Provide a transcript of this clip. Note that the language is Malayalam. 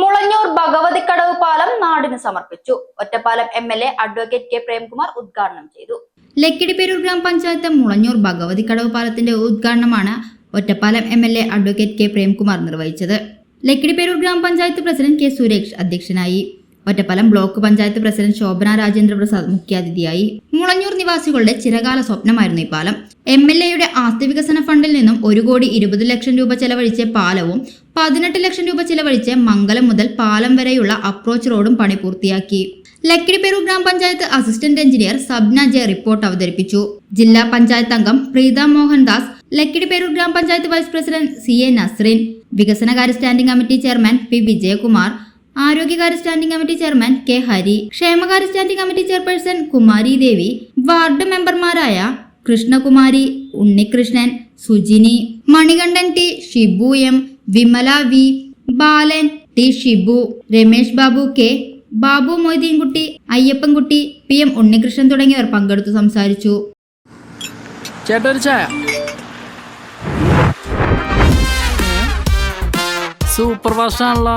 മുളഞ്ഞൂർ ഭഗവതിക്കടവ് പാലം നാടിന് സമർപ്പിച്ചു. Ottapalam M L A advocate K Premkumar ഉദ്ഘാടനം ചെയ്തു. ലക്കിടിപ്പേരൂർ ഗ്രാമപഞ്ചായത്ത് മുളഞ്ഞൂർ ഭഗവതിക്കടവ് പാലത്തിന്റെ ഉദ്ഘാടനമാണ് Ottapalam M L A advocate K Premkumar നിർവഹിച്ചത്. ലക്കിടിപ്പേരൂർ ഗ്രാമപഞ്ചായത്ത് പ്രസിഡന്റ് കെ സുരേഷ് അധ്യക്ഷനായി. ഒറ്റപ്പാലം ബ്ലോക്ക് പഞ്ചായത്ത് പ്രസിഡന്റ് ശോഭന രാജേന്ദ്ര പ്രസാദ് മുഖ്യാതിഥിയായി. മുളഞ്ഞൂർ നിവാസികളുടെ ചിരകാല സ്വപ്നമായിരുന്നു ഈ പാലം. എം എൽ എയുടെ ആസ്തി വികസന ഫണ്ടിൽ നിന്നും ഒരു കോടി ഇരുപത് ലക്ഷം രൂപ ചെലവഴിച്ച പാലവും പതിനെട്ട് ലക്ഷം രൂപ ചെലവഴിച്ച് മംഗലം മുതൽ പാലം വരെയുള്ള അപ്രോച്ച് റോഡും പണി പൂർത്തിയാക്കി. ലക്കിടിപ്പേരു ഗ്രാമപഞ്ചായത്ത് assistant engineer Sabna J report അവതരിപ്പിച്ചു. ജില്ലാ പഞ്ചായത്ത് അംഗം പ്രീത മോഹൻദാസ് ലക്കിടിപ്പേരു ഗ്രാമപഞ്ചായത്ത് vice president C A Nasreen വികസനകാര്യ standing committee chairman P Vijayakumar ആരോഗ്യകാര്യ standing committee chairman K Hari ക്ഷേമകാര്യ standing committee chairperson Kumari Devi ward മെമ്പർമാരായ Krishnakumari Unnikrishnan Sujini Manikandan T Shibu M Vimala V Balan T Shibu Ramesh Babu K Babu Moideenkutty Ayyappankutty P M Unnikrishnan തുടങ്ങിയവർ പങ്കെടുത്തു സംസാരിച്ചു. സൂപ്പർ ഫാസ്റ്റ് ആണല്ലോ